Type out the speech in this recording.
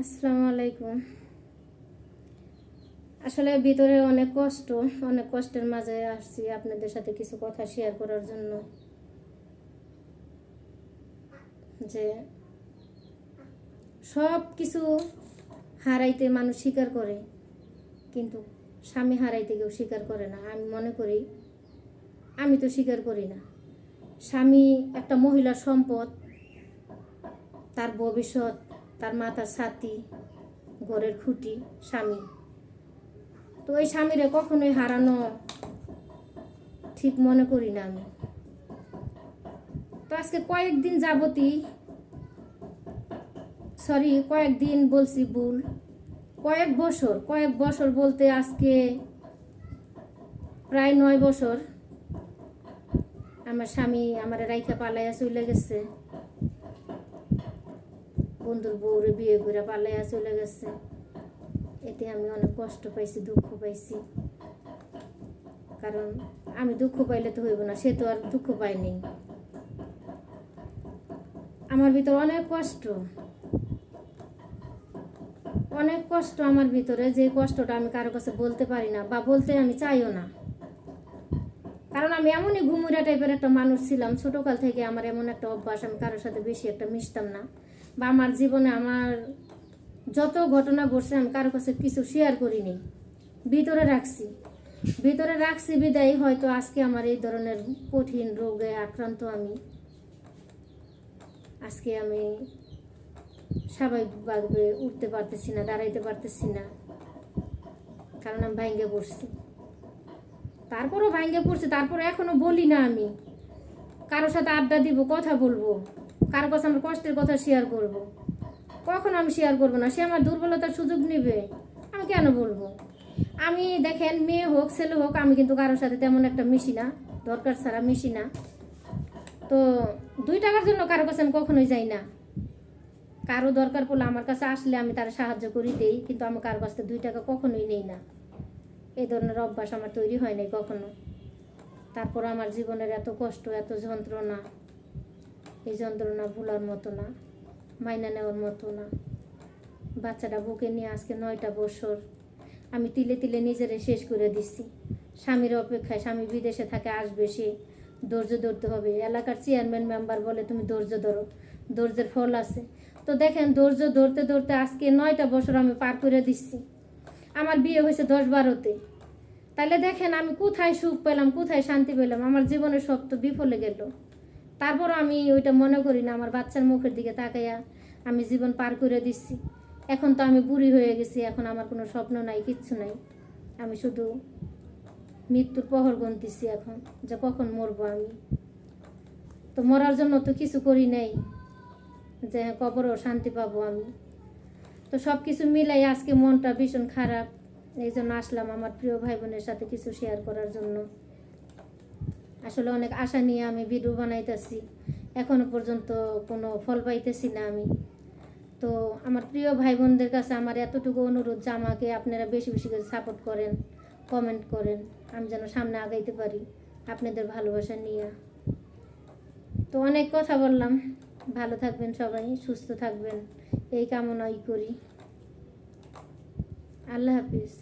আসসালামু আলাইকুম। আসলে ভিতরে অনেক কষ্ট, অনেক কষ্টের মাঝে আসছি আপনাদের সাথে কিছু কথা শেয়ার করার জন্য। যে সব কিছু হারাইতে মানুষ স্বীকার করে, কিন্তু স্বামী হারাইতে কেউ স্বীকার করে না। আমি মনে করি, আমি তো স্বীকার করি না। স্বামী একটা মহিলার সম্পদ, তার ভবিষ্যৎ তার মাতার ছাতি, ঘরের খুঁটি, স্বামী। তো ওই স্বামীরে কখনোই হারানো ঠিক মনে করি না আমি। তো আজকে কয়েকদিন যাবতই সরি কয়েকদিন বলছি ভুল। কয়েক বছর কয়েক বছর বলতে আজকে প্রায় নয় বছর। আমার স্বামী আমার রাইখা পালাইয়া চলে গেছে। বন্ধুর বউরে বিয়ে করে পালাইয়া চলে গেছে। এতে আমি অনেক কষ্ট পাইছি, দুঃখ পাইছি। কারণ আমি দুঃখ পাইলে তো হইব না, সে তো আর দুঃখ পায়নি আমার ভিতর অনেক কষ্ট। অনেক কষ্ট আমার ভিতরে, যে কষ্টটা আমি কারও কাছে বলতে পারি না বা বলতে আমি চাইও না। কারণ আমি এমনই ঘুমুরা টাইপের একটা মানুষ ছিলাম, ছোটকাল থেকে আমার এমন একটা অভ্যাস, আমি কারোর সাথে বেশি একটা মিশতাম না। বা আমার জীবনে আমার যত ঘটনা ঘটছে, আমি কারও কাছে কিছু শেয়ার করিনি। ভিতরে রাখছি। ভিতরে রাখছি বিদায়, হয়তো আজকে আমার এই ধরনের কঠিন রোগে আক্রান্ত আমি। আজকে আমি স্বাভাবিকভাবে উঠতে পারতেছি না, দাঁড়াইতে পারতেছি না। কারণ আমি ভাঙ্গে পড়ছি। তারপরও ভাঙ্গে পড়ছি তারপরে এখনও বলি না আমি। কারোর সাথে আড্ডা দিব, কথা বলব। কারও কাছে আমার কষ্টের কথা শেয়ার করব। কখন আমি শেয়ার করব না? সে আমার দুর্বলতার সুযোগ নেবে। আমি কেন বলব? আমি দেখেন, মেয়ে হোক, ছেলে হোক, আমি কিন্তু কারোর সাথে তেমন একটা মিশি না। দরকার ছাড়া মিশি না। তো দুই টাকার জন্য কারও কাছে আমি কখনোই যাই না। কারও দরকার পড়লে আমার কাছে আসলে আমি তার সাহায্য করি, দেই, কিন্তু আমি কারও কাছ থেকে দুই টাকা কখনোই নেই না। এই ধরনের অভ্যাস আমার তৈরি হয় নাই কখনো। তারপর আমার জীবনের এত কষ্ট, এত যন্ত্রণা এই যন্ত্রণা ভোলার মতো না, মাইনা নেওয়ার মতো না। বাচ্চাটা বুকে নিয়ে আজকে নয়টা বছর আমি তিলে তিলে নিজেরে শেষ করে দিচ্ছি স্বামীর অপেক্ষায় স্বামী বিদেশে থাকে, আসবে সে, ধৈর্য ধরতে হবে। এলাকার চেয়ারম্যান মেম্বার বলে, তুমি ধৈর্য ধরো, ধৈর্যের ফল আছে। তো দেখেন, ধৈর্য ধরতে ধরতে আজকে নয়টা বছর আমি পার করে দিচ্ছি আমার বিয়ে হয়েছে দশ বারোতে। তাহলে দেখেন, আমি কোথায় সুখ পেলাম, কোথায় শান্তি পেলাম? আমার জীবনের সব তো বিফলে গেল। তারপর আমি ওইটা মনে করি না আমার বাচ্চার মুখের দিকে তাকাইয়া আমি জীবন পার করে দিচ্ছি। এখন তো আমি বুড়ি হয়ে গেছি এখন আমার কোনো স্বপ্ন নাই কিচ্ছু নাই। আমি শুধু মৃত্যুর পহর গুনতেছি এখন যে কখন মরবো আমি। তো মরার জন্য তো কিছু করি নাই যে হ্যাঁ, কবরও শান্তি পাবো আমি। তো সব কিছু মিলাই আজকে মনটা ভীষণ খারাপ এই জন্য আসলাম আমার প্রিয় ভাই বোনের সাথে কিছু শেয়ার করার জন্য। আসলে অনেক আশা নিয়ে আমি ভিডিও বানাইতেছি। এখনও পর্যন্ত কোনো ফল পাইতেছি না আমি। তো আমার প্রিয় ভাই বোনদের কাছে আমার এতটুকু অনুরোধ যে আমাকে আপনারা বেশি বেশি করে সাপোর্ট করেন কমেন্ট করেন, আমি যেন সামনে আগাইতে পারি আপনাদের ভালোবাসা নিয়ে। তো অনেক কথা বললাম। ভালো থাকবেন সবাই, সুস্থ থাকবেন। এই কামনাই করি। আল্লাহ হাফিজ।